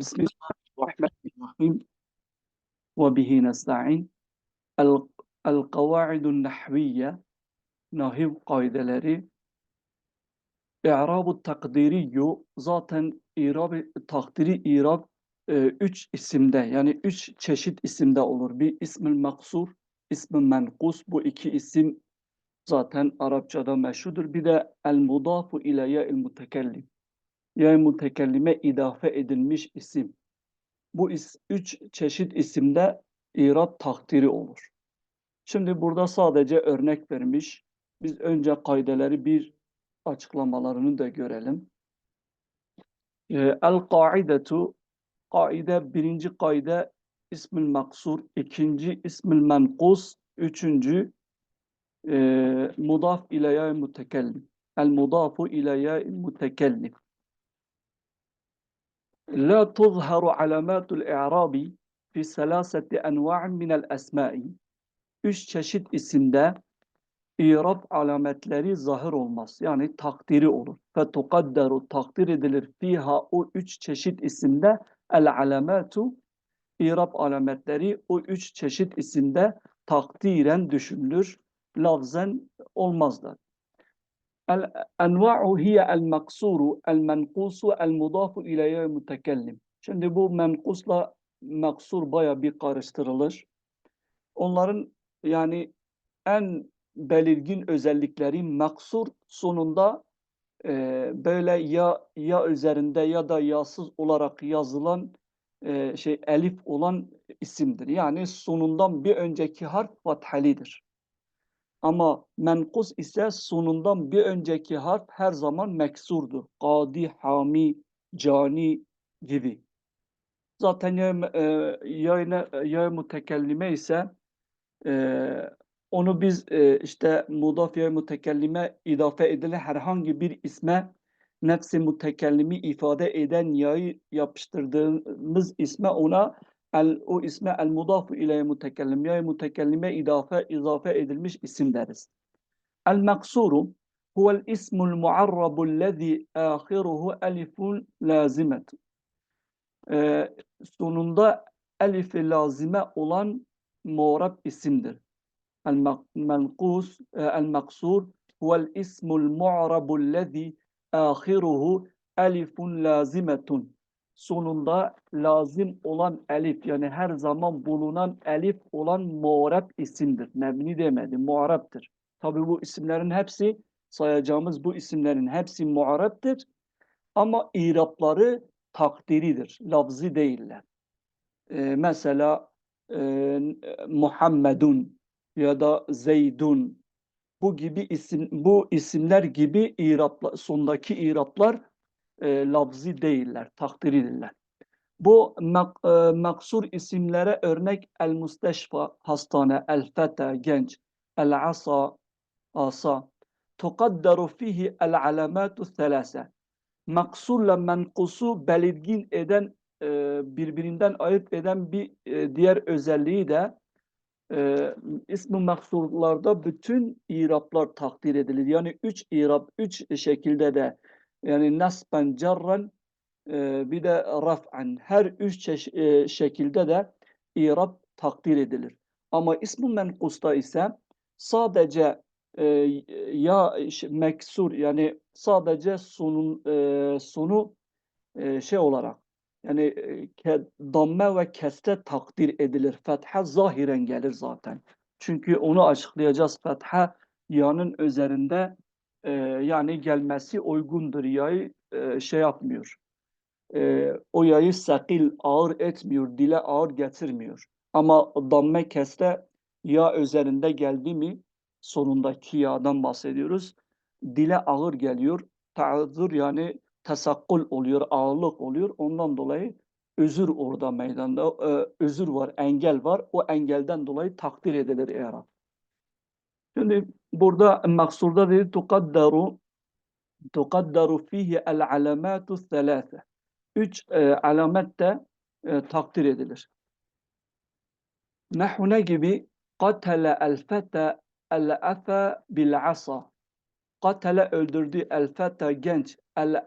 Bismillahirrahmanirrahim. Ve bihi nesta'in. El-Kavaidun Nahviye Nahiv kaideleri İrab-ı takdiriyyü zaten irab takdiri irab e, üç isimde yani üç çeşit isimde olur. Bir ismül maksur, ismi menkus bu iki isim zaten Arapçada meşhudur. Bir de el mudafu ileye el mutekellim. Ya mutekellime idafe edilmiş isim. Bu is, üç çeşit isimde İrab takdiri olur. Şimdi burada sadece örnek vermiş. Biz önce kaideleri bir açıklamalarını da görelim. Ee, El-kaidetu kaide birinci kaide ismül maksur, ikinci ismül menkus, üçüncü e, mudaf ileye mutekellim. El mudafu ileye mutekellim. La tuzharu alamatul i'rabi fi selaseti enva'in minel esma'i. Üç çeşit isimde İrab alametleri zahir olmaz. Yani takdiri olur. Fe tukadderu takdir edilir fiha o üç çeşit isimde el alamatu İrab alametleri o üç çeşit isimde takdiren düşünülür. Lafzen olmazlar. Enva'u hiye el maksuru el menkusu el mudafu ileye mutekellim. Şimdi bu menkusla maksur baya bir karıştırılır. Onların yani en belirgin özellikleri maksur sonunda e, böyle ya ya üzerinde ya da yasız olarak yazılan e, şey elif olan isimdir. Yani sonundan bir önceki harf fathalidir. Ama menkus ise sonundan bir önceki harf her zaman meksurdur. Kadi, hami, cani gibi. Zaten e, ya, ya mutekellime ise ee, onu biz e, işte mudafiye mütekellime idafe edilen herhangi bir isme nefsi mütekellimi ifade eden yayı yapıştırdığımız isme ona o isme el mudafu ile mütekellim yayı mütekellime idafe izafe edilmiş isim deriz. El maksuru huvel ismul muarrabu lezi ahiruhu elifun lazimet. Ee, sonunda elifi lazime olan muğrab isimdir. El-menkus, el-maksur huvel ismul mu'rabul lezi ahiruhu elifun lazimetun. Sonunda lazim olan elif yani her zaman bulunan elif olan muğrab isimdir. Mebni demedi, muğrabdır. Tabi bu isimlerin hepsi sayacağımız bu isimlerin hepsi muğrabdır. Ama irapları takdiridir, lafzi değiller. Ee, mesela e, Muhammedun ya da Zeydun bu gibi isim bu isimler gibi iraplar sondaki iraplar e, lafzi değiller, takdiridirler. Bu mak, e, maksur isimlere örnek el musteşfa hastane, el feta genç, el asa asa. Tukaddaru fihi el alamatu thelase. Maksurla menkusu belirgin eden e, birbirinden ayırt eden bir e, diğer özelliği de e, ismi maksurlarda bütün iraplar takdir edilir. Yani üç irap, üç şekilde de yani nasben, cerren e, bir de raf'an her üç e, şekilde de irap takdir edilir. Ama ismi menkusta ise sadece e, ya meksur yani sadece sonun e, sonu e, şey olarak yani e, damme ve kesre takdir edilir. Fetha zahiren gelir zaten. Çünkü onu açıklayacağız. Fetha yanın üzerinde e, yani gelmesi uygundur. Yayı e, şey yapmıyor. E, o yayı sakil ağır etmiyor. Dile ağır getirmiyor. Ama damme kesre ya üzerinde geldi mi sonundaki yağdan bahsediyoruz. Dile ağır geliyor. Ta'zur yani tesakkul oluyor, ağırlık oluyor. Ondan dolayı özür orada meydanda, e, özür var, engel var. O engelden dolayı takdir edilir i'rab. Şimdi burada maksurda dedi tukaddaru tukaddaru fihi el alamatu thelâfe. Üç e, alamet de e, takdir edilir. Nahu ne gibi? Katale el fete el afa bil asa. Katale öldürdü el fete genç el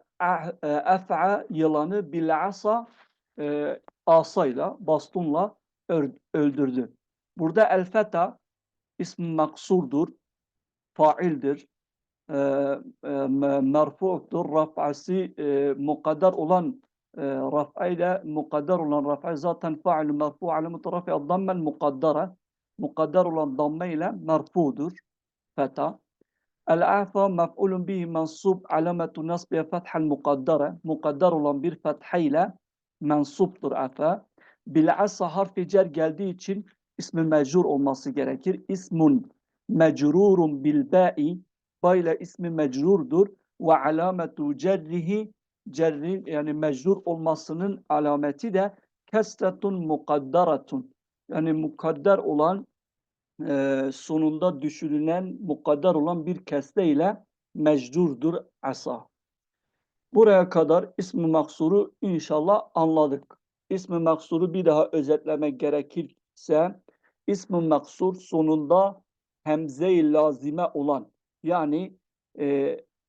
af'a yılanı bil asa e, asayla, bastonla öldürdü. Burada el-feta اسم مقصودر فاعلدر مرفوعdur رفعسي مقدر olan رفعيده مقدر olan رفع zaten فاعل مرفوع علامة رفع الضمه المقدره مقدر olan ضمه ile مرفوعdur فتا العفو مفعول به منصوب علامة نصب فتح المقدرة مقدر olan bir fethayla منصوب تر عفا بالعصا حرف جر geldiği için ismi mecrur olması gerekir ismun mecrurun bil ba'i Bayla ismi mecrurdur ve alametu cerrihi cerrin yani mecrur olmasının alameti de kesretun mukaddaratun yani mukadder olan e, sonunda düşürülen mukadder olan bir kesre ile mecrurdur asa. Buraya kadar ismi maksuru inşallah anladık. İsmi maksuru bir daha özetlemek gerekirse ismi maksur sonunda hemze-i lazime olan yani e,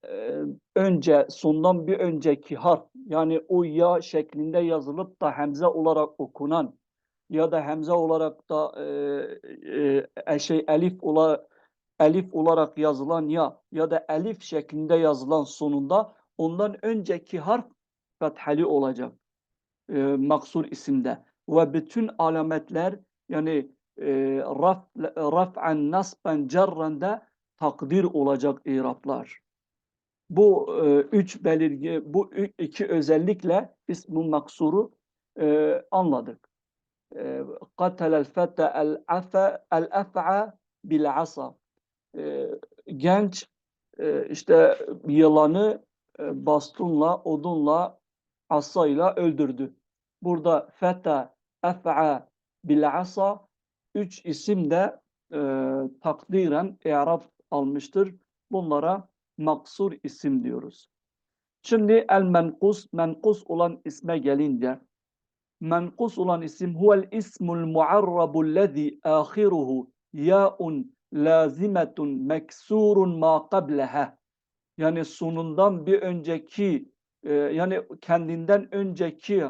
e, önce sondan bir önceki harf yani o ya şeklinde yazılıp da hemze olarak okunan ya da hemze olarak da e, e, e, şey elif olarak elif olarak yazılan ya ya da elif şeklinde yazılan sonunda ondan önceki harf fethali olacak e, maksur isimde. Ve bütün alametler yani e, raf, raf'an nasben cerren de takdir olacak iraplar. Bu e, üç belirgi, bu iki özellikle ismun maksuru e, anladık. E, Qatelel fete el afa el af'a bil asa. E, genç e, işte yılanı e, bastonla, odunla, asayla öldürdü. Burada fete, ef'a, bil asa üç isim de e, takdiren i'rab almıştır. Bunlara maksur isim diyoruz. Şimdi el menkus, menkus olan isme gelince menkus olan isim huvel ismul muarrabul lezi ahiruhu ya'un lazimetun meksurun ma qableha yani sonundan bir önceki e, yani kendinden önceki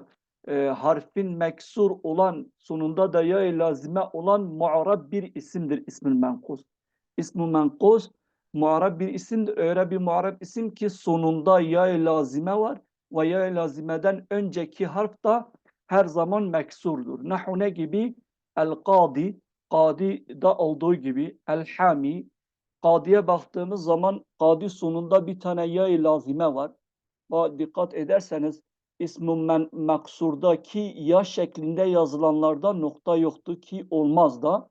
e, harfin meksur olan sonunda da ya lazime olan muarab bir isimdir ismül menkus. İsmü menkus muarab bir isimdir. Öyle bir muarab isim ki sonunda ya lazime var ve ya lazimeden önceki harf da her zaman meksurdur. Nahu ne gibi? El-Kadi, Kadi da olduğu gibi El-Hami, Kadi'ye baktığımız zaman Kadi sonunda bir tane ya lazime var. Ba- Dikkat ederseniz ismi men maksurdaki ya şeklinde yazılanlarda nokta yoktu ki olmaz da.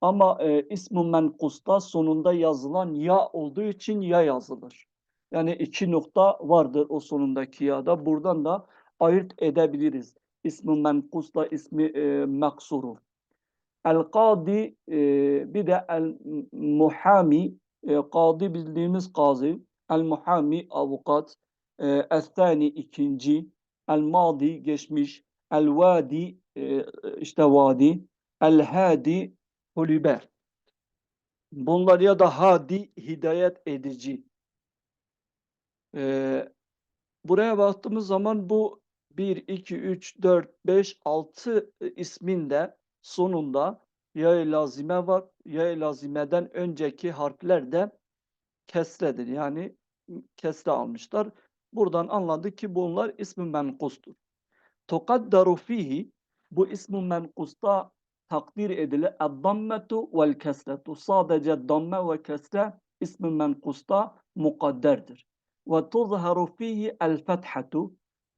Ama e, ismi menkusta sonunda yazılan ya olduğu için ya yazılır. Yani iki nokta vardır o sonundaki ya da. Buradan da ayırt edebiliriz. İsmi menkusla ismi e, maksuru. El-Kadi e, bir de el-Muhami e, Kadi bildiğimiz kazi El-Muhami avukat e, El-Thani ikinci El-Madi geçmiş El-Vadi e, işte vadi El-Hadi kulübe bunlar ya da hadi hidayet edici e, buraya baktığımız zaman bu 1, 2, 3, 4, 5, 6 ismin de sonunda ya lazime var. Ya lazimeden önceki harfler de kesredir. Yani kesre almışlar. Buradan anladık ki bunlar ismi menkustur. Tukaddaru fihi bu ismi menkusta takdir edilir. Eddammetu vel kesretu. Sadece damme ve kesre ismi menkusta mukadderdir. Ve tuzharu fihi el fethatu.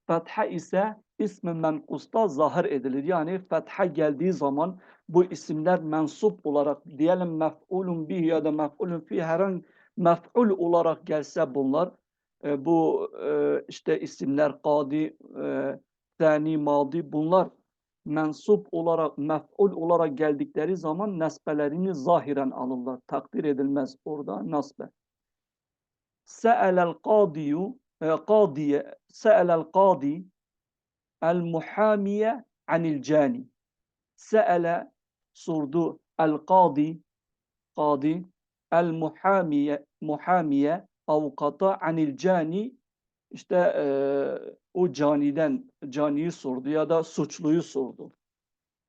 Fetha ise ismi menkusta zahir edilir. Yani fetha geldiği zaman bu isimler mensup olarak diyelim mef'ulun bih ya da mef'ulun fi herhangi mef'ul olarak gelse bunlar e, bu e, işte isimler kadi, e, madi bunlar mensup olarak mef'ul olarak geldikleri zaman nesbelerini zahiren alırlar. Takdir edilmez orada nasbe. Se'elel kadiyu e, kadiye se'elel kadi el muhamiye anil cani. Se'ele sordu el kadi kadi el muhamiye muhamiye avukata anil cani işte e, o caniden caniyi sordu ya da suçluyu sordu.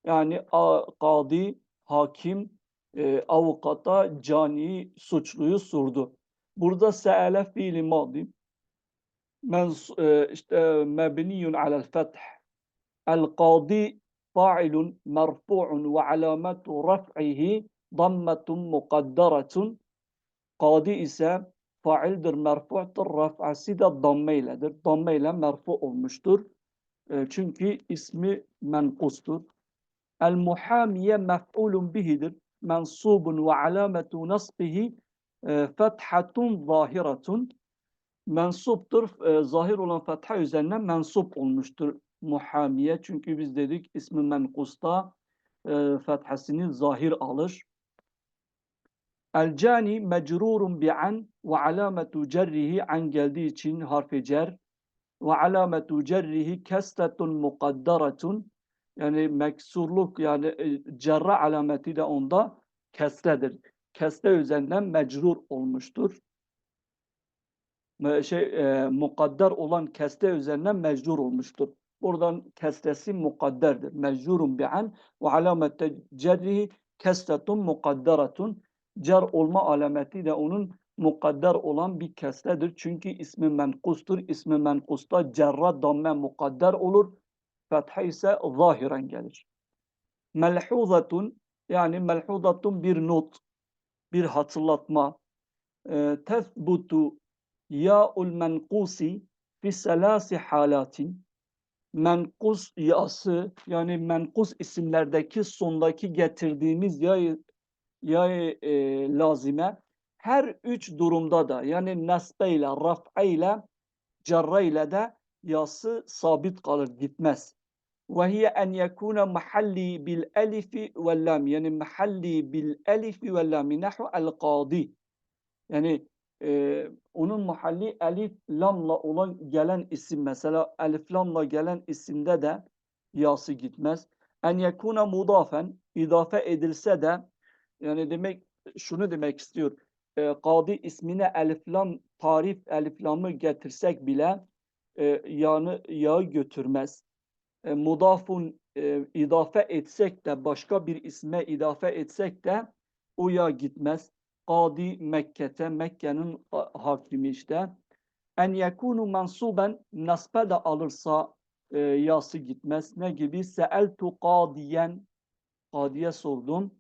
Yani a, kadi, hakim, e, avukata caniyi, suçluyu sordu. Burada se'ele fiili madi. Mens, e, işte mebniyun alel feth. El kadi fa'ilun merfu'un ve alametu raf'ihi dammetun mukadderetun. Kadi ise faildir, merfu'tur, raf'ası da damme iledir. Damme ile merfu olmuştur. E, çünkü ismi menkustur. El muhamiye mef'ulun bihidir. Mensubun ve alametu nasbihi e, fethatun zahiratun. Mensuptur. E, zahir olan fetha üzerine mensup olmuştur muhamiye. Çünkü biz dedik ismi menkusta e, fethasını zahir alır. El cani mecrurun bi an ve alametu cerrihi an geldiği için harfi cer ve alametu cerrihi kesretun mukadderetun yani meksurluk yani e, cerra alameti de onda kesredir. Kesre üzerinden mecrur olmuştur. Şey, e, mukadder olan kesre üzerinden mecrur olmuştur. Buradan kesresi mukadderdir. Mecrurun bi'an ve alamette cerrihi kesretun mukadderetun. Cer olma alameti de onun mukadder olan bir kesredir. Çünkü ismi menkustur. İsmi menkusta cerra damme mukadder olur. Fetha ise zahiren gelir. Melhuzatun yani melhuzatun bir not, bir hatırlatma. E, tethbutu ya'ul menkusi fi selasi halatin. Menkus yası yani menkus isimlerdeki sondaki getirdiğimiz ya ya e, lazime her üç durumda da yani nasbe ile, raf'a ile, cerra ile de yası sabit kalır, gitmez. Ve hiye en yekune mahalli bil elifi vel lam yani mahalli bil elifi vel lam nahu el kadi. Yani e, onun mahalli elif lamla olan gelen isim mesela elif lamla gelen isimde de yası gitmez. En yekune mudafen idafe edilse de yani demek şunu demek istiyor. E, kadi ismine elif lam tarif elif lamı getirsek bile e, yanı yağı götürmez. E, mudafun e, idafe etsek de başka bir isme idafe etsek de o ya gitmez. Kadi Mekke'te Mekke'nin ha- hakimi işte. En yekunu mansuben nasbe de alırsa e, yası gitmez. Ne gibi? Seeltu kadiyen kadiye sordum.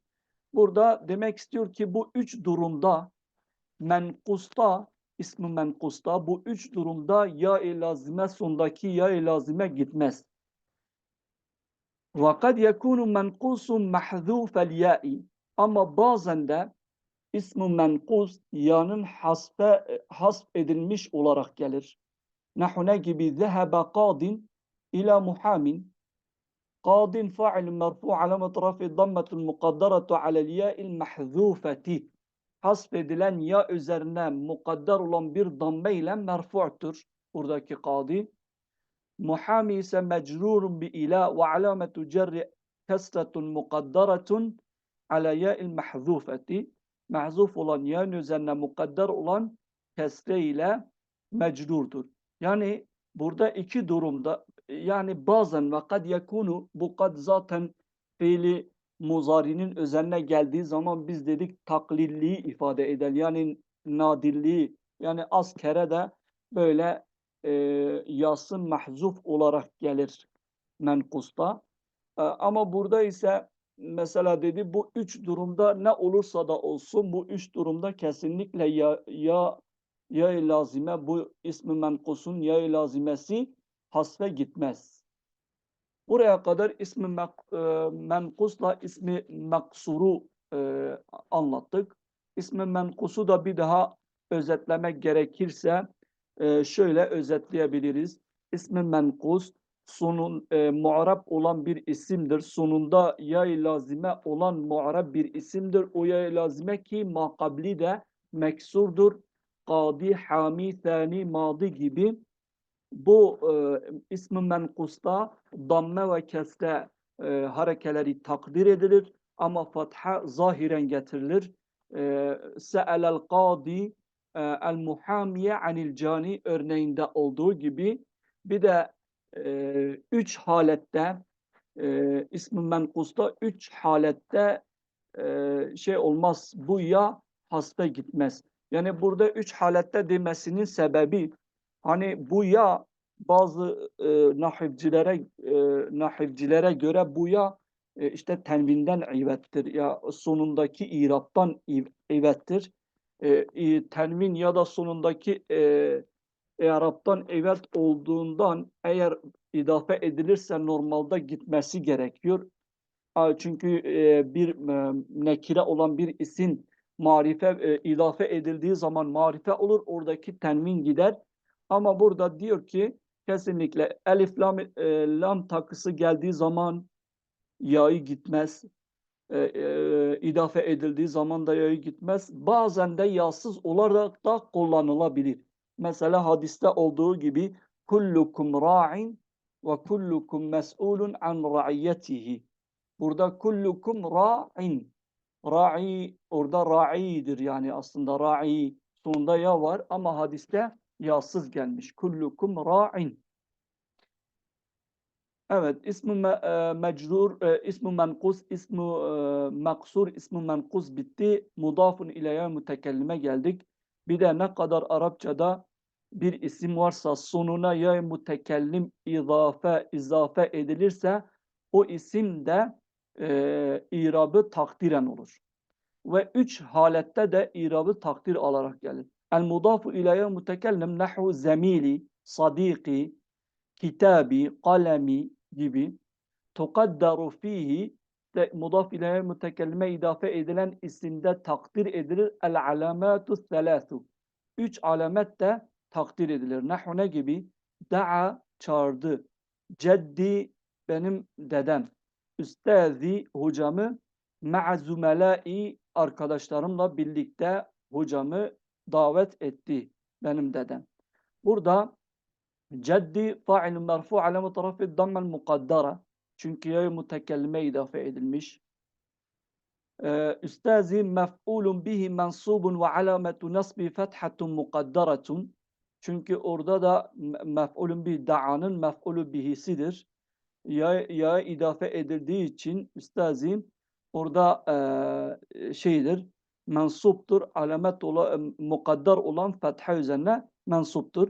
Burada demek istiyor ki bu üç durumda menkusta ismi menkusta bu üç durumda ya lazime sondaki ya lazime gitmez. وَقَدْ يَكُونُ مَنْقُوسٌ مَحْذُوفَ الْيَاءِ Ama bazen de ismi menkus yanın hasbe, hasp edilmiş olarak gelir. Nahune gibi zehebe kadin ila muhamin. Kadin fa'il merfu alamet rafi dammetul mukadderatu alel ya'il mahzufeti. Hasp edilen ya üzerine mukadder olan bir damme ile merfu'tur. Buradaki kadi. Muhami ise mecrurun bi ila ve alametu cerri kesretun mukadderetun ala ya'il mahzufeti. Mahzuf olan ya'nın üzerine mukadder olan kesre ile mecrurdur. Yani burada iki durumda yani bazen ve kad yakunu bu kad zaten fiili muzarinin üzerine geldiği zaman biz dedik taklilliği ifade eder. Yani nadirliği yani az kere de böyle e, yasın mahzuf olarak gelir menkusta. E, ama burada ise mesela dedi bu üç durumda ne olursa da olsun bu üç durumda kesinlikle ya ya ya lazime bu ismi menkusun ya lazimesi hasfe gitmez. Buraya kadar ismi mek- e, menkusla ismi meksuru e, anlattık. İsmi menkusu da bir daha özetlemek gerekirse e, şöyle özetleyebiliriz. İsmi menkus sonun e, muarab olan bir isimdir. Sonunda ya lazime olan muarab bir isimdir. O ya lazime ki makabli de meksurdur. Kadi, hami, thani, madi gibi bu e, ismi menkusta damme ve kesre e, harekeleri takdir edilir ama fatha zahiren getirilir. E, Se'elel kadi e, el muhamiye anil cani örneğinde olduğu gibi bir de e, üç halette e, ismi menkusta üç halette e, şey olmaz bu ya hasta gitmez. Yani burada üç halette demesinin sebebi hani bu ya bazı e, nahivcilere e, nahivcilere göre bu ya e, işte tenvinden ivettir ya sonundaki iraptan iv- ivettir. E, e, tenvin ya da sonundaki e, Arap'tan evet olduğundan eğer idafe edilirse normalde gitmesi gerekiyor. Çünkü e, bir e, nekire olan bir isim marife e, idafe edildiği zaman marife olur. Oradaki tenvin gider. Ama burada diyor ki kesinlikle elif lam, e, lam takısı geldiği zaman yayı gitmez. E, e, idafe edildiği zaman da yayı gitmez. Bazen de yasız olarak da kullanılabilir. Mesela hadiste olduğu gibi kullukum ra'in ve kullukum mes'ulun an ra'iyetihi. Burada kullukum ra'in. Ra'i orada ra'idir yani aslında ra'i sonunda ya var ama hadiste yasız gelmiş. Kullukum ra'in. Evet, ismi me, e, e, ismi menkus, ismi e, maksur, ismi menkus bitti. Mudafun ileye mütekellime geldik. Bir de ne kadar Arapçada bir isim varsa sonuna ya mütekellim izafe, izafe edilirse o isim de e, irabı takdiren olur. Ve üç halette de irabı takdir alarak gelir. El mudafu ileye mütekellim nahu zemili, sadiki, kitabi, kalemi gibi tukaddaru fihi mudaf ileye mütekellime idafe edilen isimde takdir edilir el alamatu. Üç alamet de takdir edilir. Nahu gibi? Da'a çağırdı. Ceddi benim dedem. Üstazi hocamı ma'a zumelai arkadaşlarımla birlikte hocamı davet etti benim dedem. Burada ceddi fa'ilun merfu alamet rafi dammel mukaddara. Çünkü ya mütekellime idafe edilmiş. Ee, Üstazi mef'ulun bihi mensubun ve alametu nasbi fethatun mukaddaratun. Çünkü orada da me- mef'ulun bihi da'anın mef'ulu bihisidir. Ya, ya idafe edildiği için üstazi orada eee, şeydir, mensuptur, alamet ola, mukaddar olan fetha üzerine mensuptur.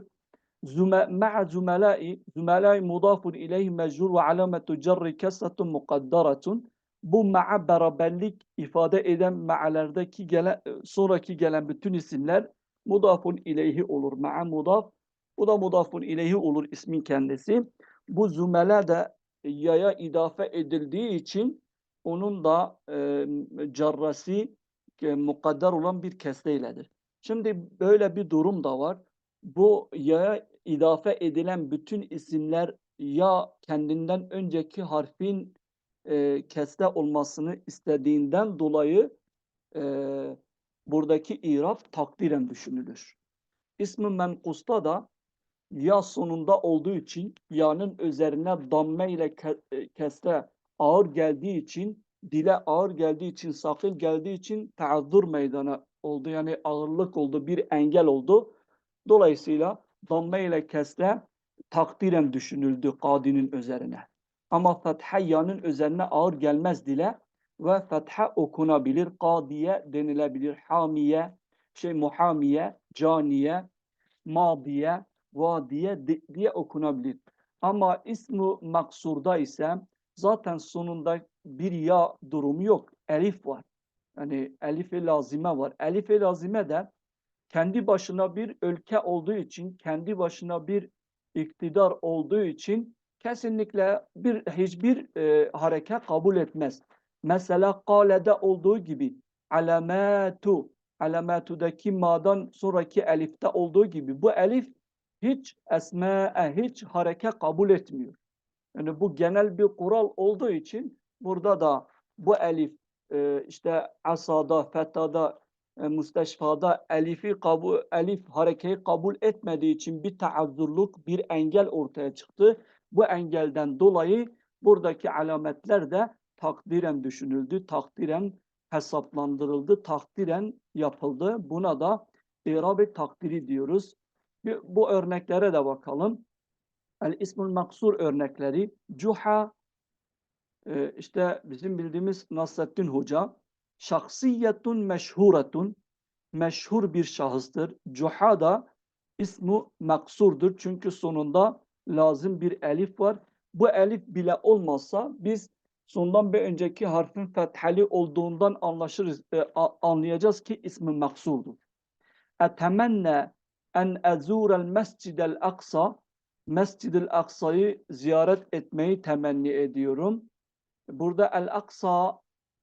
Ma'a zümelai, zümelai mudafun ileyhi mecrur ve alametu cerri kesretun mukaddaratun. Bu ma'a beraberlik ifade eden ma'alerdeki gelen, sonraki gelen bütün isimler mudafun ileyhi olur. Ma'a mudaf, bu da mudafun ileyhi olur ismin kendisi. Bu zümele de yaya idafe edildiği için onun da e, carrası e, mukadder olan bir kesreyledir. Şimdi böyle bir durum da var. Bu yaya idafe edilen bütün isimler ya kendinden önceki harfin e, kesre olmasını istediğinden dolayı e, buradaki iraf takdiren düşünülür. İsmi menkusta da ya sonunda olduğu için yanın üzerine damme ile e, kesre ağır geldiği için dile ağır geldiği için sakil geldiği için taazzur meydana oldu. Yani ağırlık oldu, bir engel oldu. Dolayısıyla damme ile kesre takdiren düşünüldü kadinin üzerine. Ama fetha yanın üzerine ağır gelmez dile ve fetha okunabilir. Kadiye denilebilir. Hamiye, şey muhamiye, caniye, madiye, vadiye di- diye okunabilir. Ama ismu maksurda ise zaten sonunda bir ya durumu yok. Elif var. Yani elif-i lazime var. Elif-i lazime de kendi başına bir ülke olduğu için, kendi başına bir iktidar olduğu için kesinlikle bir hiçbir e, hareket kabul etmez. Mesela kâlede olduğu gibi alamatu, alamatudaki ma'dan sonraki elifte olduğu gibi bu elif hiç esma'e, hiç hareket kabul etmiyor. Yani bu genel bir kural olduğu için burada da bu elif e, işte asada, fetada, e, müsteşfada elifi kabul, elif harekeyi kabul etmediği için bir taazzurluk, bir engel ortaya çıktı. Bu engelden dolayı buradaki alametler de takdiren düşünüldü, takdiren hesaplandırıldı, takdiren yapıldı. Buna da İrab-ı takdiri diyoruz. Bir- Bu örneklere de bakalım. El ismul maksur örnekleri. Cuha e, işte bizim bildiğimiz Nasrettin Hoca. Şahsiyetun meşhuretun meşhur bir şahıstır. Cuha da ismu maksurdur. Çünkü sonunda lazım bir elif var. Bu elif bile olmazsa biz sondan bir önceki harfin fethali olduğundan anlaşırız, e, anlayacağız ki ismi maksurdur. Etemenne en ezurel mescidel aksa Mescid-i Aksa'yı ziyaret etmeyi temenni ediyorum. Burada El-Aksa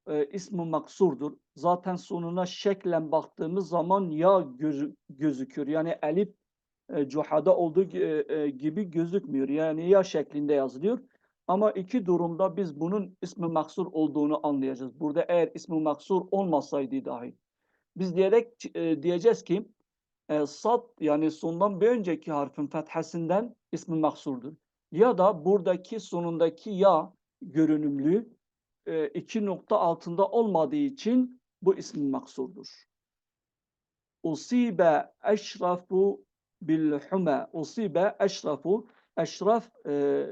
e, ismi maksurdur. Zaten sonuna şeklen baktığımız zaman ya gözü, gözüküyor. Yani elif e, cuhada olduğu gi- e, gibi gözükmüyor. Yani ya şeklinde yazılıyor. Ama iki durumda biz bunun ismi maksur olduğunu anlayacağız. Burada eğer ismi maksur olmasaydı dahi. Biz diyerek e, diyeceğiz ki e, sad yani sondan bir önceki harfin fethesinden ismi maksurdur. Ya da buradaki sonundaki ya görünümlü e, iki nokta altında olmadığı için bu ismi maksurdur. Usibe eşrafu bil huma. Usibe eşrafu. Eşraf e,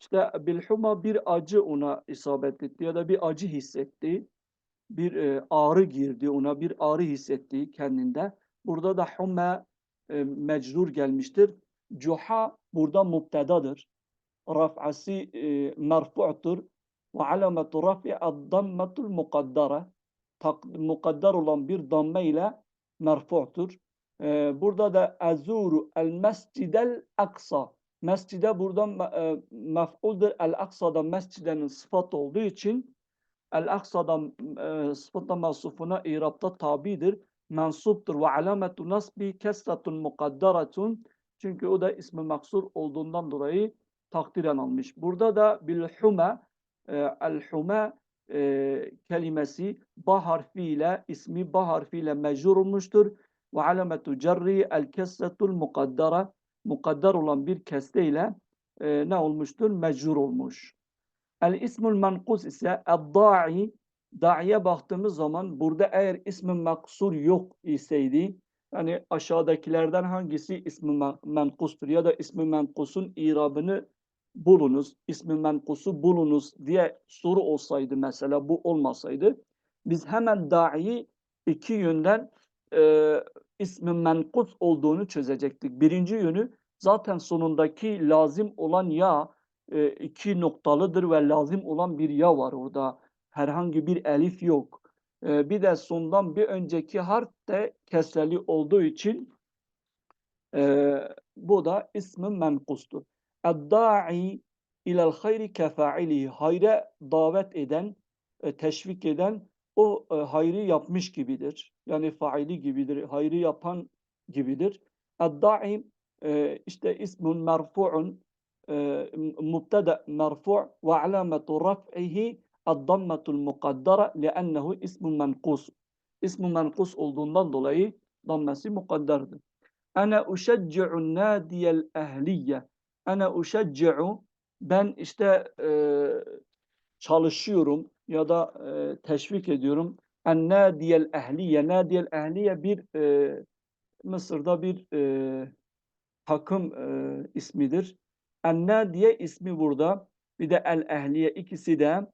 işte bil huma bir acı ona isabet etti ya da bir acı hissetti. Bir e, ağrı girdi ona bir ağrı hissetti kendinde. Burada da huma e, mecrur gelmiştir. Cuha burada mubtedadır. Raf'ası e, merfu'tur. Ve alametu raf'i ad-dammetul mukaddara. Mukaddar olan bir damme ile merfu'tur. E, burada da ezuru el mescidel aksa. Mescide burada me- e, mef'uldur. El aksa'da mescidenin sıfat olduğu için El Aksa'dan e, sıfatla mensufuna irapta tabidir. Mensuptur ve alametu nasbi kesretun mukaddaratun. Çünkü o da ismi maksur olduğundan dolayı takdiren almış. Burada da bil hume e, el hume e, kelimesi ba harfiyle ismi ba harfiyle mecrur olmuştur. Ve alametu cerri el kesretul mukaddara mukaddar olan bir kesreyle e, ne olmuştur? Mecrur olmuş. El ismul mankus ise edda'i da'iye baktığımız zaman burada eğer ismi maksur yok iseydi yani aşağıdakilerden hangisi ismi menkustur ya da ismi menkusun irabını bulunuz, ismi menkusu bulunuz diye soru olsaydı mesela bu olmasaydı biz hemen da'i iki yönden e, ismi menkus olduğunu çözecektik. Birinci yönü zaten sonundaki lazım olan ya e, iki noktalıdır ve lazım olan bir ya var orada. Herhangi bir elif yok. E, bir de sondan bir önceki harf de kesreli olduğu için e, bu da ismi menkustur. Edda'i ilel hayri kefailihi. Hayre davet eden, e, teşvik eden o e, hayrı yapmış gibidir. Yani faili gibidir, hayrı yapan gibidir. Edda'i e, işte ismun merfu'un mubtada merfu' ve alametu raf'ihi addammetul mukaddara li'ennehu ismun menkus. İsmun menkus olduğundan dolayı dammesi mukadderdir. Ana uşecci'un nadiyel ehliye. Ana uşecci'u ben işte e, çalışıyorum ya da e, teşvik ediyorum. En nadiyel ehliye. Nadiyel ehliye bir e, Mısır'da bir e, takım e, ismidir. Enne diye ismi burada. Bir de el ehliye ikisi de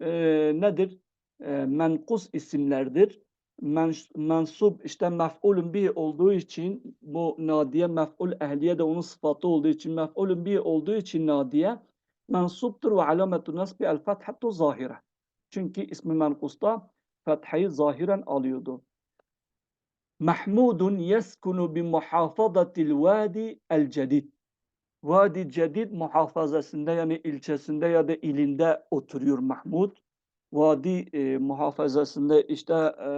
e, nedir? E, menkus isimlerdir. Men, mensup işte mef'ulün bi olduğu için bu nadiye mef'ul ehliye de onun sıfatı olduğu için mef'ulün bi olduğu için nadiye mensuptur ve alametu nasbi el fethatu zahire. Çünkü ismi menkusta fethayı zahiren alıyordu. Mahmudun yeskunu bi muhafazatil vadi el cedid. Vadi Cedid muhafazasında yani ilçesinde ya da ilinde oturuyor Mahmud. Vadi e, muhafazasında işte e,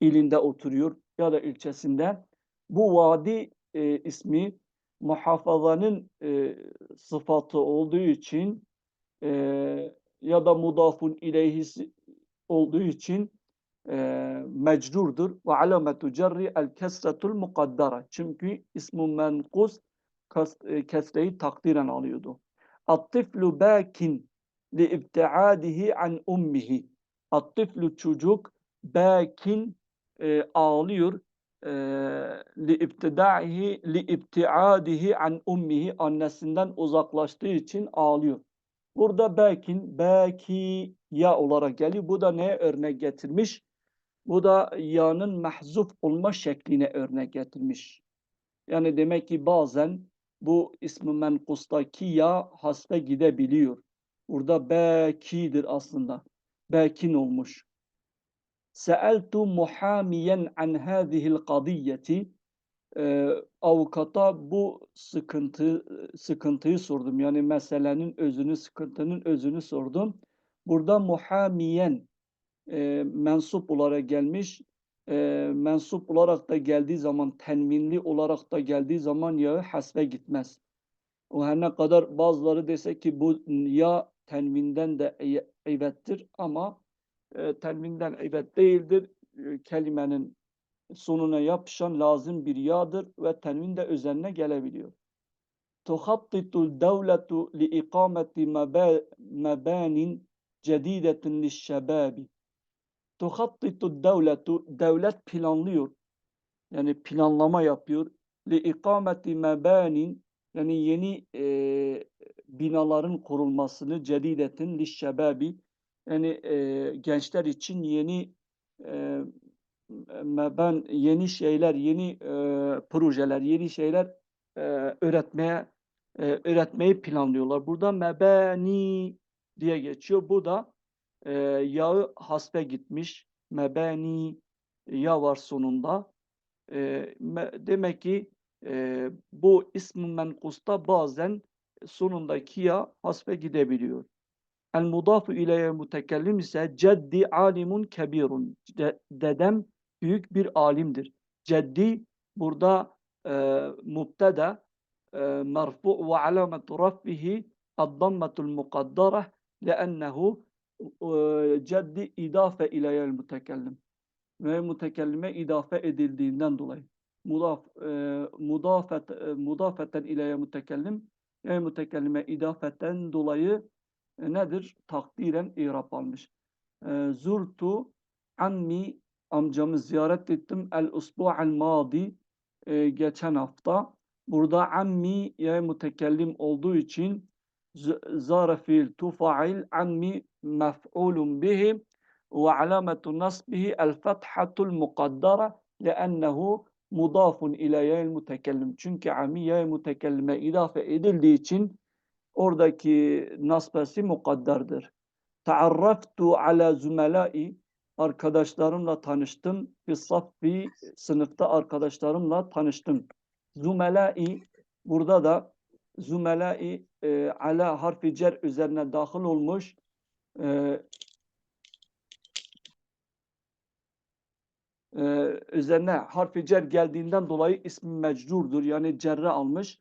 ilinde oturuyor ya da ilçesinde. Bu vadi e, ismi muhafazanın e, sıfatı olduğu için e, ya da mudafun ileyhisi olduğu için e, mecrurdur. Ve alametu cerri el kesretul mukaddara. Çünkü ismu menkus e, kesreyi takdiren alıyordu. At-tiflu bakin li ibtiadihi an ummihi. At-tiflu çocuk bakin e, ağlıyor liibtidaihi liibtiadihi an ummihi annesinden uzaklaştığı için ağlıyor. Burada belkin belki ya olarak geliyor. Bu da neye örnek getirmiş? Bu da ya'nın mahzuf olma şekline örnek getirmiş. Yani demek ki bazen bu ismi menkustaki ya hasbe gidebiliyor. Burada bekidir aslında. Bekin olmuş. Seeltu muhamiyen an hadihil kadiyeti Ee, avukata bu sıkıntı sıkıntıyı sordum. Yani meselenin özünü, sıkıntının özünü sordum. Burada muhamiyen e, mensup olarak gelmiş. E, mensup olarak da geldiği zaman, tenvinli olarak da geldiği zaman yağı hasbe gitmez. O her ne kadar bazıları dese ki bu ya tenvinden de ivettir ama e, tenvinden ivet değildir. E, kelimenin sonuna yapışan lazım bir yağdır ve tenvin de üzerine gelebiliyor. Tuhattitul devletu li ikameti mebanin cedidetin lişşebabi. Tuhattitul devletu devlet planlıyor. Yani planlama yapıyor. Li ikameti mebanin yani yeni e, binaların kurulmasını cedidetin lişşebabi yani e, gençler için yeni e, ben yeni şeyler, yeni e, projeler, yeni şeyler e, öğretmeye e, öğretmeyi planlıyorlar. Burada mebani diye geçiyor. Bu da e, yağı hasbe gitmiş. Mebani ya var sonunda. E, me, demek ki e, bu ismi menkusta bazen sonunda kiya hasbe gidebiliyor. El mudafu ileye mutekellim ise ceddi alimun kebirun. Dedem büyük bir alimdir. Ceddi burada e, mubteda e, merfu ve alametu raffihi addammetul mukaddareh leennehu e, ceddi idafe ileyel mutekellim. Ve mutekellime idafe edildiğinden dolayı. Mudaf, e, mudafet, e, mudafeten ileye mutekellim yani mütekellime idafetten dolayı e, nedir? Takdiren irap almış. E, zurtu ammi amcamı ziyaret ettim el usbu'al madi e, geçen hafta. Burada ammi ya mütekellim olduğu için zara fiil tufail ammi mef'ulun bihi ve alametu nasbihi el fethatul mukaddara leannehu mudafun ileyel mütekellim. Çünkü ammi ya mütekellime idafe edildiği için oradaki nasbesi mukaddardır. Taarraftu ala zümelai arkadaşlarımla tanıştım. Bir saffi sınıfta arkadaşlarımla tanıştım. Zümelai burada da zümelai e, ala harfi cer üzerine dahil olmuş. E, e, üzerine harfi cer geldiğinden dolayı ismi mecrurdur. Yani cerre almış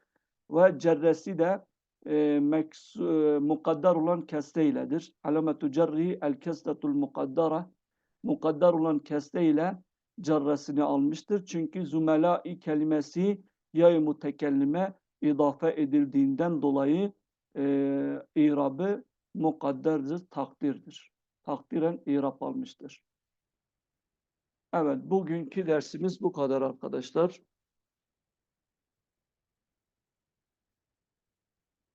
ve cerresi de e, meks, e, mukaddar olan kesre iledir. Alametu cerri el kesretul mukaddara mukaddar olan kesre ile cerresini almıştır. Çünkü zümelai kelimesi yay mutekellime idafe edildiğinden dolayı e, irabı mukadderdir, takdirdir. Takdiren irab almıştır. Evet, bugünkü dersimiz bu kadar arkadaşlar.